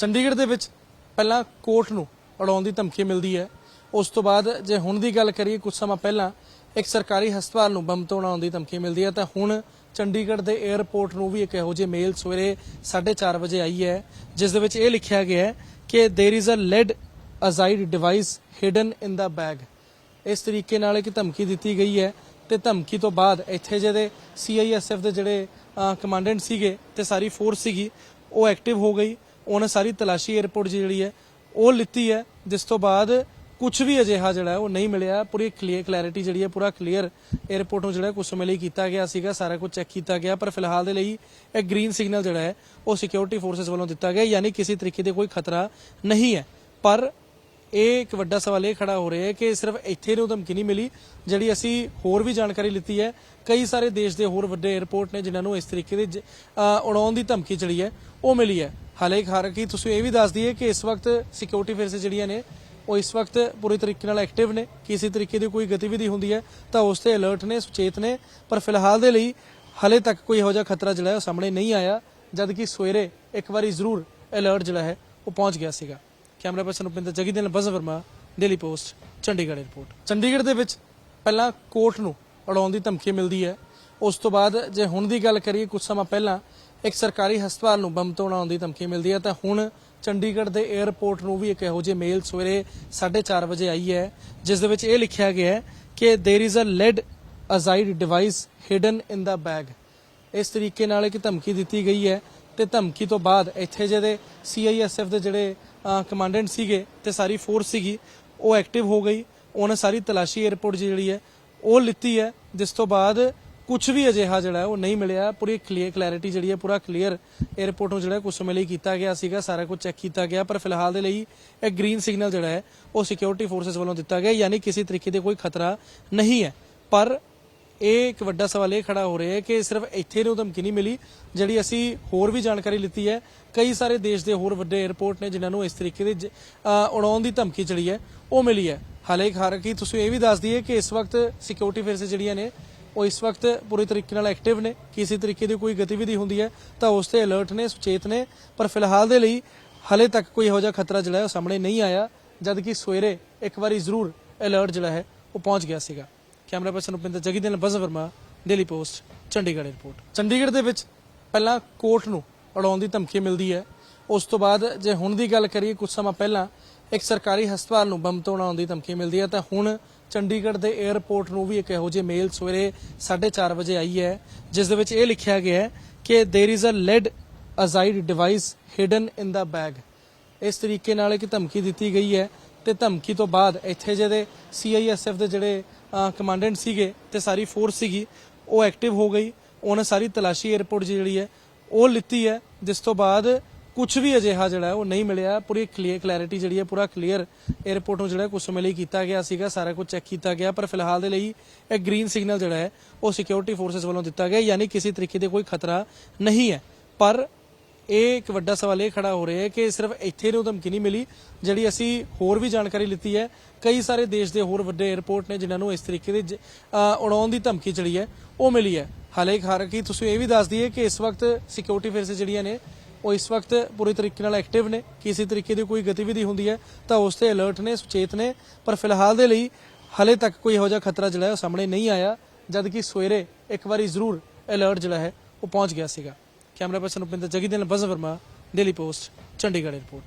ਚੰਡੀਗੜ੍ਹ ਦੇ ਵਿੱਚ ਪਹਿਲਾਂ ਕੋਰਟ ਨੂੰ ਅੜਾਉਣ ਦੀ ਧਮਕੀ ਮਿਲਦੀ ਹੈ। ਉਸ ਤੋਂ ਬਾਅਦ ਜੇ ਹੁਣ ਦੀ ਗੱਲ ਕਰੀਏ, ਕੁਝ ਸਮਾਂ ਪਹਿਲਾਂ ਇੱਕ ਸਰਕਾਰੀ ਹਸਪਤਾਲ ਨੂੰ ਬੰਬ ਤੋਂ ਤੋੜਾਉਣ ਦੀ ਧਮਕੀ ਮਿਲਦੀ ਹੈ, ਤਾਂ ਹੁਣ ਚੰਡੀਗੜ੍ਹ ਦੇ 에ਅਰਪੋਰਟ ਨੂੰ ਵੀ ਇੱਕ ਇਹੋ ਜਿਹੇ ਮੇਲ ਸਵੇਰੇ 4:30 ਵਜੇ ਆਈ ਹੈ, ਜਿਸ ਦੇ ਵਿੱਚ ਇਹ ਲਿਖਿਆ ਗਿਆ ਹੈ ਕਿ there is a lead azide device hidden in the bag ਇਸ ਤਰੀਕੇ ਨਾਲ ਇੱਕ ਧਮਕੀ ਦਿੱਤੀ ਗਈ ਹੈ ਤੇ ਧਮਕੀ ਤੋਂ ਬਾਅਦ ਇੱਥੇ ਜਿਹੜੇ ਸੀਆਈਐਸਐਫ ਦੇ ਜਿਹੜੇ ਕਮਾਂਡੈਂਟ ਸੀਗੇ ਤੇ ਸਾਰੀ ਫੋਰਸ ਸੀਗੀ, ਉਹ ਐਕਟਿਵ ਹੋ ਗਈ। ਉਹਨਾਂ ਸਾਰੀ ਤਲਾਸ਼ੀ 에어ਪੋਰਟ ਜਿਹੜੀ ਹੈ, ਉਹ ਲਿੱਤੀ ਹੈ, ਜਿਸ ਤੋਂ ਬਾਅਦ ਕੁਝ ਵੀ ਅਜਿਹਾ ਜਿਹੜਾ ਉਹ ਨਹੀਂ ਮਿਲਿਆ। ਪੂਰੀ ਕਲੀਅਰ ਕਲੈਰਿਟੀ ਜਿਹੜੀ ਹੈ, ਪੂਰਾ ਕਲੀਅਰ 에어ਪੋਰਟ ਨੂੰ ਜਿਹੜਾ ਕੁਝ ਸਮੇਂ ਲਈ ਕੀਤਾ ਗਿਆ ਸੀਗਾ, ਸਾਰਾ ਕੁਝ ਚੈੱਕ ਕੀਤਾ ਗਿਆ, ਪਰ ਫਿਲਹਾਲ ਦੇ ਲਈ ਇਹ ਗ੍ਰੀਨ ਸਿਗਨਲ ਜਿਹੜਾ ਹੈ, ਉਹ ਸਿਕਿਉਰਿਟੀ ਫੋਰਸਸ ਵੱਲੋਂ ਦਿੱਤਾ ਗਿਆ, ਯਾਨੀ ਕਿਸੇ ਤਰੀਕੇ ਦੇ ਕੋਈ ਖਤਰਾ ਨਹੀਂ ਹੈ। ਪਰ ਇਹ ਇੱਕ ਵੱਡਾ ਸਵਾਲ ਇਹ ਖੜਾ ਹੋ ਰਿਹਾ ਹੈ ਕਿ ਸਿਰਫ ਇੱਥੇ ਨੂੰ ਧਮਕੀ ਨਹੀਂ ਮਿਲੀ, ਜਿਹੜੀ ਅਸੀਂ ਹੋਰ ਵੀ ਜਾਣਕਾਰੀ ਲਿੱਤੀ ਹੈ। ਕਈ ਸਾਰੇ ਦੇਸ਼ ਦੇ ਹੋਰ ਵੱਡੇ 에어ਪੋਰਟ ਨੇ, ਜਿਨ੍ਹਾਂ ਨੂੰ ਇਸ ਤਰੀਕੇ ਦੇ ਉਡਾਉਣ ਦੀ ਧਮਕੀ ਚੜੀ ਹੈ, ਉਹ ਮਿਲੀ ਹੈ। ਹਾਲੇ ਹਾਲਾਂਕਿ ਤੁਸੀਂ ਇਹ ਵੀ ਦੱਸ ਦਈਏ ਕਿ ਇਸ ਵਕਤ ਸਿਕਿਉਰਿਟੀ ਫੋਰਸਸ ਜਿਹੜੀਆਂ ਨੇ, ਉਹ ਇਸ ਵਕਤ ਪੂਰੀ ਤਰੀਕੇ ਨਾਲ ਐਕਟਿਵ ਨੇ। ਕਿਸੇ ਤਰੀਕੇ ਦੀ ਕੋਈ ਗਤੀਵਿਧੀ ਹੁੰਦੀ ਹੈ ਤਾਂ ਉਸ ਤੇ ਅਲਰਟ ਨੇ, ਸੁਚੇਤ ਨੇ। ਪਰ ਫਿਲਹਾਲ ਦੇ ਲਈ ਹਲੇ ਤੱਕ ਕੋਈ ਇਹੋ ਜਿਹਾ ਖਤਰਾ ਜਿਹੜਾ ਉਹ ਸਾਹਮਣੇ ਨਹੀਂ ਆਇਆ, ਜਦ ਕਿ ਸਵੇਰੇ ਇੱਕ ਵਾਰੀ ਜ਼ਰੂਰ ਅਲਰਟ ਜਿਹੜਾ ਹੈ ਉਹ ਪਹੁੰਚ ਗਿਆ ਸੀਗਾ। ਕੈਮਰਾ ਪਰਸਨ ਉਪਿੰਦਰ ਜਗੀ ਦੇ ਨਾਲ buzzer Verma Daily Post Chandigarh airport Chandigarh ਦੇ ਵਿੱਚ ਪਹਿਲਾਂ ਕੋਰਟ ਨੂੰ ਉਡਾਉਣ ਦੀ ਧਮਕੀ ਮਿਲਦੀ ਹੈ। ਉਸ ਤੋਂ ਬਾਅਦ ਜੇ ਹੁਣ ਦੀ ਗੱਲ ਕਰੀਏ, ਕੁਝ ਸਮਾਂ ਪਹਿਲਾਂ ਇੱਕ ਸਰਕਾਰੀ ਹਸਪਤਾਲ ਨੂੰ ਬੰਬ ਤੋੜਾਉਣ ਦੀ ਧਮਕੀ ਮਿਲਦੀ ਹੈ ਤਾਂ ਹੁਣ ਚੰਡੀਗੜ੍ਹ ਦੇ 에ਅਰਪੋਰਟ ਨੂੰ ਵੀ ਇੱਕ ਇਹੋ ਜਿਹੀ ਮੇਲ ਸਵੇਰੇ 4:30 ਵਜੇ ਆਈ ਹੈ, ਜਿਸ ਦੇ ਵਿੱਚ ਇਹ ਲਿਖਿਆ ਗਿਆ ਹੈ ਕਿ there is a lead azide device hidden in the bag ਇਸ ਤਰੀਕੇ ਨਾਲ ਇੱਕ ਧਮਕੀ ਦਿੱਤੀ ਗਈ ਹੈ ਤੇ ਧਮਕੀ ਤੋਂ ਬਾਅਦ ਇੱਥੇ ਜਿਹੜੇ ਸੀਆਈਐਸਐਫ ਦੇ ਜਿਹੜੇ ਕਮਾਂਡੈਂਟ ਸੀਗੇ ਤੇ ਸਾਰੀ ਫੋਰਸ ਸੀਗੀ, ਉਹ ਐਕਟਿਵ ਹੋ ਗਈ। ਉਹਨੇ ਸਾਰੀ ਤਲਾਸ਼ੀ 에ਅਰਪੋਰਟ ਜਿਹੜੀ ਹੈ, ਉਹ ਲਿੱਤੀ ਹੈ, ਜਿਸ ਤੋਂ ਬਾਅਦ ਕੁਝ ਵੀ ਅਜਿਹਾ ਜਿਹੜਾ ਉਹ ਨਹੀਂ ਮਿਲਿਆ। ਪੂਰੀ ਕਲੀਅਰ ਕਲੈਰਿਟੀ ਜਿਹੜੀ ਹੈ, ਪੂਰਾ ਕਲੀਅਰ 에ਅਰਪੋਰਟ ਨੂੰ ਜਿਹੜਾ ਕੁਝ ਸਮੇਂ ਲਈ ਕੀਤਾ ਗਿਆ ਸੀਗਾ, ਸਾਰਾ ਕੁਝ ਚੈੱਕ ਕੀਤਾ ਗਿਆ, ਪਰ ਫਿਲਹਾਲ ਦੇ ਲਈ ਇਹ ਗ੍ਰੀਨ ਸਿਗਨਲ ਜਿਹੜਾ ਹੈ, ਉਹ ਸਿਕਿਉਰਿਟੀ ਫੋਰਸਸ ਵੱਲੋਂ ਦਿੱਤਾ ਗਿਆ, ਯਾਨੀ ਕਿਸੇ ਤਰੀਕੇ ਦੇ ਕੋਈ ਖਤਰਾ ਨਹੀਂ ਹੈ। ਪਰ ਇਹ ਇੱਕ ਵੱਡਾ ਸਵਾਲ ਇਹ ਖੜਾ ਹੋ ਰਿਹਾ ਹੈ ਕਿ ਸਿਰਫ ਇੱਥੇ ਨੂੰ ਧਮਕੀ ਨਹੀਂ ਮਿਲੀ, ਜਿਹੜੀ ਅਸੀਂ ਹੋਰ ਵੀ ਜਾਣਕਾਰੀ ਲਿੱਤੀ ਹੈ। ਕਈ ਸਾਰੇ ਦੇਸ਼ ਦੇ ਹੋਰ ਵੱਡੇ 에ਅਰਪੋਰਟ ਨੇ ਜਿਨ੍ਹਾਂ ਨੂੰ ਇਸ ਤਰੀਕੇ ਦੇ ਉਡਾਉਣ ਦੀ ਧਮਕੀ ਜਿਹੜੀ ਹੈ, ਉਹ ਮਿਲੀ ਹੈ। ਹਾਲੇ ਹਾਲਾਂਕਿ ਤੁਸੀਂ ਇਹ ਵੀ ਦੱਸ ਦਈਏ ਕਿ ਇਸ ਵਕਤ ਸਿਕਿਉਰਿਟੀ ਫੋਰਸਸ ਜਿਹੜੀਆਂ ਨੇ ਉਹ ਇਸ ਵਕਤ ਪੂਰੀ ਤਰੀਕੇ ਨਾਲ ਐਕਟਿਵ ਨੇ। ਕਿਸੇ ਤਰੀਕੇ ਦੀ ਕੋਈ ਗਤੀਵਿਧੀ ਹੁੰਦੀ ਹੈ ਤਾਂ ਉਸ ਤੇ ਅਲਰਟ ਨੇ, ਸੁਚੇਤ ਨੇ। ਪਰ ਫਿਲਹਾਲ ਦੇ ਲਈ ਹਲੇ ਤੱਕ ਕੋਈ ਇਹੋ ਜਿਹਾ ਖਤਰਾ ਜਿਹੜਾ ਹੈ ਉਹ ਸਾਹਮਣੇ ਨਹੀਂ ਆਇਆ ਜਦ ਕਿ ਸਵੇਰੇ ਇੱਕ ਵਾਰੀ ਜ਼ਰੂਰ ਅਲਰਟ ਜਿਹੜਾ ਹੈ ਉਹ ਪਹੁੰਚ ਗਿਆ ਸੀਗਾ। ਕੈਮਰਾ ਪਰਸਨ ਉਪਿੰਦਰ ਜਗੀ ਦੇ ਨਾਲ buzzer Verma Daily Post Chandigarh airport Chandigarh ਦੇ ਵਿੱਚ ਪਹਿਲਾਂ ਕੋਰਟ ਨੂੰ ਉਡਾਉਣ ਦੀ ਧਮਕੀ ਮਿਲਦੀ ਹੈ। ਉਸ ਤੋਂ ਬਾਅਦ ਜੇ ਹੁਣ ਦੀ ਗੱਲ ਕਰੀਏ, ਕੁਝ ਸਮਾਂ ਪਹਿਲਾਂ ਇੱਕ ਸਰਕਾਰੀ ਹਸਪਤਾਲ ਨੂੰ ਬੰਬ ਤੋਂ ਉਡਾਉਣ ਦੀ ਧਮਕੀ ਮਿਲਦੀ ਹੈ, ਤਾਂ ਹੁਣ ਚੰਡੀਗੜ੍ਹ ਦੇ 에ਅਰਪੋਰਟ ਨੂੰ ਵੀ ਇੱਕ ਇਹੋ ਜਿਹੇ ਮੇਲ ਸਵੇਰੇ 4:30 ਵਜੇ ਆਈ ਹੈ, ਜਿਸ ਦੇ ਵਿੱਚ ਇਹ ਲਿਖਿਆ ਗਿਆ ਹੈ ਕਿ there is a lead azide device hidden in the bag ਇਸ ਤਰੀਕੇ ਨਾਲ ਇੱਕ ਧਮਕੀ ਦਿੱਤੀ ਗਈ ਹੈ ਤੇ ਧਮਕੀ ਤੋਂ ਬਾਅਦ ਇੱਥੇ ਜਿਹਦੇ ਸੀਆਈਐਸਐਫ ਦੇ ਜਿਹੜੇ ਕਮਾਂਡੈਂਟ ਸੀਗੇ ਤੇ ਸਾਰੀ ਫੋਰਸ ਸੀਗੀ, ਉਹ ਐਕਟਿਵ ਹੋ ਗਈ। ਉਹਨਾਂ ਸਾਰੀ ਤਲਾਸ਼ੀ 에ਅਰਪੋਰਟ ਜਿਹੜੀ ਹੈ, ਉਹ ਲਿੱਤੀ ਹੈ। ਜਿਸ ਤੋਂ ਬਾਅਦ ਕੁਝ ਵੀ ਅਜਿਹਾ ਜਿਹੜਾ ਉਹ ਨਹੀਂ ਮਿਲਿਆ। ਪੂਰੀ ਕਲੀਅਰ ਕਲੈਰਿਟੀ ਜਿਹੜੀ ਹੈ, ਪੂਰਾ ਕਲੀਅਰ 에ਅਰਪੋਰਟ ਨੂੰ ਜਿਹੜਾ ਕੁਝ ਸਮੇਂ ਲਈ ਕੀਤਾ ਗਿਆ ਸੀਗਾ। ਸਾਰਾ ਕੁਝ ਚੈੱਕ ਕੀਤਾ ਗਿਆ, ਪਰ ਫਿਲਹਾਲ ਦੇ ਲਈ ਇਹ ਗ੍ਰੀਨ ਸਿਗਨਲ ਜਿਹੜਾ ਹੈ, ਉਹ ਸਿਕਿਉਰਿਟੀ ਫੋਰਸਸ ਵੱਲੋਂ ਦਿੱਤਾ ਗਿਆ। ਯਾਨੀ ਕਿਸੇ ਤਰੀਕੇ ਦੇ ਕੋਈ ਖਤਰਾ ਨਹੀਂ ਹੈ। ਪਰ ਇਹ ਇੱਕ ਵੱਡਾ ਸਵਾਲ ਇਹ ਖੜਾ ਹੋ ਰਿਹਾ ਹੈ ਕਿ ਸਿਰਫ ਇੱਥੇ ਨੂੰ ਧਮਕੀ ਨਹੀਂ ਮਿਲੀ, ਜਿਹੜੀ ਅਸੀਂ ਹੋਰ ਵੀ ਜਾਣਕਾਰੀ ਲਿੱਤੀ ਹੈ। ਕਈ ਸਾਰੇ ਦੇਸ਼ ਦੇ ਹੋਰ ਵੱਡੇ 에ਅਰਪੋਰਟ ਨੇ ਜਿਨ੍ਹਾਂ ਨੂੰ ਇਸ ਤਰੀਕੇ ਦੇ ਉਡਾਉਣ ਦੀ ਧਮਕੀ ਜਿਹੜੀ ਹੈ, ਉਹ ਮਿਲੀ ਹੈ। ਹਾਲੇ ਹਾਲਾਂਕਿ ਤੁਸੀਂ ਇਹ ਵੀ ਦੱਸ ਦਈਏ ਕਿ ਇਸ ਵਕਤ ਸਿਕਿਉਰਿਟੀ ਫੋਰਸਸ ਜਿਹੜੀਆਂ ਨੇ ਉਹ ਇਸ ਵਕਤ ਪੂਰੀ ਤਰੀਕੇ ਨਾਲ ਐਕਟਿਵ ਨੇ। ਕਿਸੇ ਤਰੀਕੇ ਦੀ ਕੋਈ ਗਤੀਵਿਧੀ ਹੁੰਦੀ ਹੈ ਤਾਂ ਉਸ ਤੇ ਅਲਰਟ ਨੇ, ਸੁਚੇਤ ਨੇ। ਪਰ ਫਿਲਹਾਲ ਦੇ ਲਈ ਹਲੇ ਤੱਕ ਕੋਈ ਇਹੋ ਜਿਹਾ ਖਤਰਾ ਜਿਹੜਾ ਹੈ ਉਹ ਸਾਹਮਣੇ ਨਹੀਂ ਆਇਆ, ਜਦ ਕਿ ਸਵੇਰੇ ਇੱਕ ਵਾਰੀ ਜ਼ਰੂਰ ਅਲਰਟ ਜਿਹੜਾ ਹੈ ਉਹ ਪਹੁੰਚ ਗਿਆ ਸੀਗਾ। ਕੈਮਰਾ ਪਰਸਨ ਉਪਿੰਦਰ ਜਗੀ ਦੇ ਨਾਲ buzzer Verma, Daily Post, Chandigarh airport